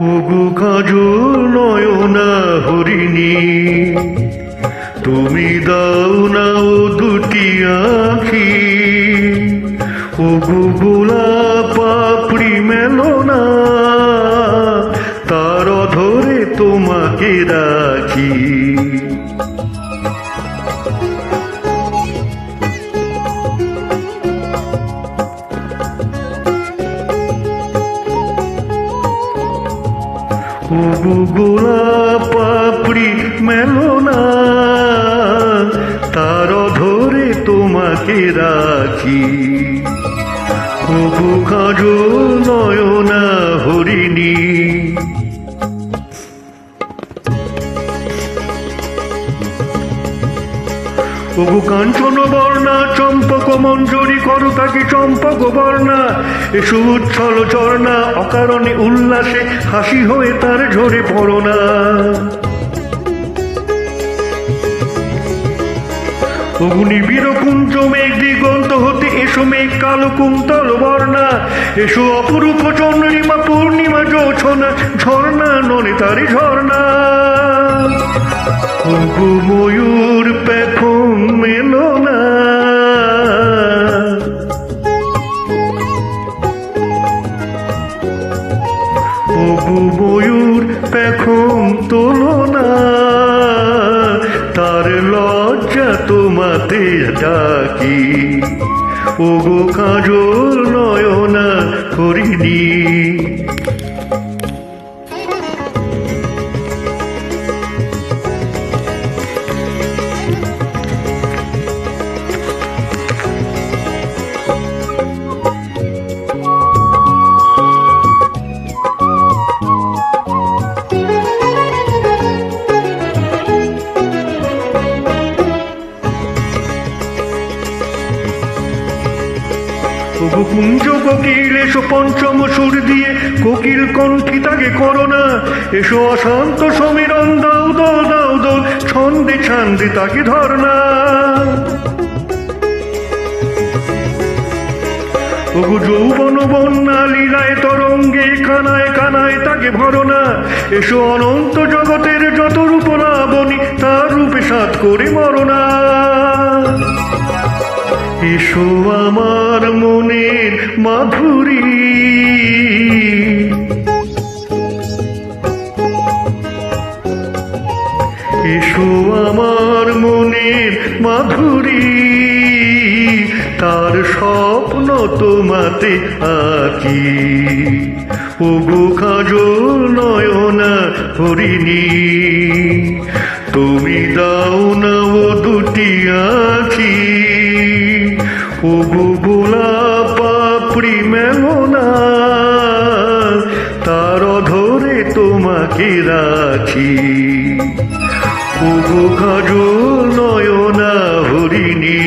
ওগো কাজল নয়না হরিণী, তুমি দাও না ও দুটি আখি। ওগো বোলা পাপড়ি মেলো না, তার ধরে তোমাকে রাখি। ওগো গোলা পাপড়ি মেলো না। তার ধরে তোমাকে রাখি। ওগো কাজো নয়না ওগো কাঞ্চন বর্ণা, চম্পক মঞ্জরি করো তাকে চম্পক বর্ণা। এসো উচ্ছল চর্ণা অকারণে উল্লাসে হাসি হয়ে তার ঝরে পড়ো না। অগ্নি বীরকুঞ্জ মেঘ দিগন্ত হতে এসো মেঘ কালো কুন্তল বর্ণা। এসো অপরূপ চন্দ্রিমা, পূর্ণিমা জোছনা ঝর্ণা ননে তারি ঝর্ণা ময়ূর পেখম ওগো ময়ূর পেখম তোলো না তার লজ্জা তোমাতে ডাকি। ওগো কাজল নয়না করিনি। ওগো কুঞ্জ কোকিল, এসো পঞ্চম সুর দিয়ে। কোকিল কণ্ঠী তাকে করোনা এসো অশান্ত সমীরণ, দাও দোল দাও দোল ছন্দে, ছান্দে তাকে ধরনা ওগো যৌবন বন্যা, লীলায় তরঙ্গে কানায় কানায় তাকে ভরনা এসো অনন্ত জগতের যত রূপ লাবণী তার রূপে সাত করে মরনা এসো আমার মনের মাধুরী। এসো আমার মনের মাধুরী, তার স্বপ্ন তোমাতে আঁকি। ওগো কাজল নয়না হরিণী, তুমি দাও না ও দুটি আখি। ওগো গোলাপ পাপড়ি মেলো না তার ধরে তোমাকে রাখি। ওগো খাজু নয়না হরিণী